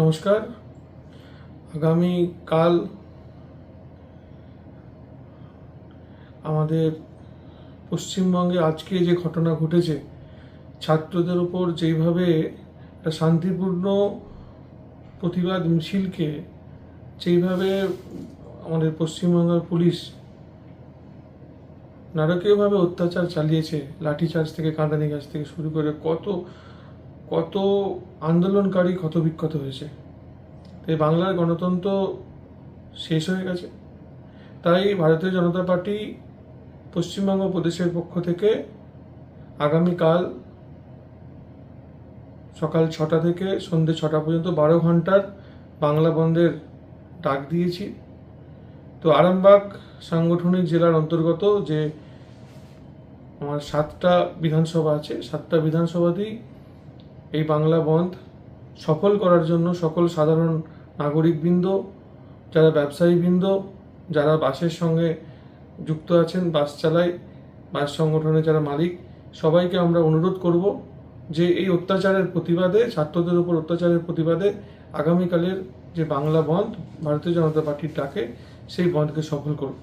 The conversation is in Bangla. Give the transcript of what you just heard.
নমস্কার। আগামী কাল আমাদের পশ্চিমবঙ্গে আজকে যে ঘটনা ঘটেছে, ছাত্রদের উপর যেইভাবে একটা শান্তিপূর্ণ প্রতিবাদ মিছিলকে যেইভাবে আমাদের পশ্চিমবঙ্গের পুলিশ নারকীয়ভাবে অত্যাচার চালিয়েছে, লাঠিচার্জ থেকে কাঁদানি গাছ থেকে শুরু করে কত কত আন্দোলনকারী ক্ষত বিক্ষত হয়েছে। তাই বাংলার গণতন্ত্র শেষ হয়ে গেছে। তাই ভারতীয় জনতা পার্টি পশ্চিমবঙ্গ প্রদেশের পক্ষ থেকে আগামীকাল সকাল ছটা থেকে সন্ধ্যে ছটা পর্যন্ত বারো ঘণ্টার বাংলা বন্ধের ডাক দিয়েছি। তো আরামবাগ সাংগঠনিক জেলার অন্তর্গত যে আমার সাতটা বিধানসভা আছে, সাতটা বিধানসভাতেই এই বাংলা বন্ধ সফল করার জন্য সকল সাধারণ নাগরিকবৃন্দ, যারা ব্যবসায়ীবৃন্দ, যারা বাসের সঙ্গে যুক্ত আছেন, বাস চালায়, বাস সংগঠনের যারা মালিক, সবাইকে আমরা অনুরোধ করব যে এই অত্যাচারের প্রতিবাদে, ছাত্রদের উপর অত্যাচারের প্রতিবাদে আগামীকালের যে বাংলা বন্ধ, ভারতীয় জনতা পার্টির ডাকে, সেই বন্ধকে সফল করব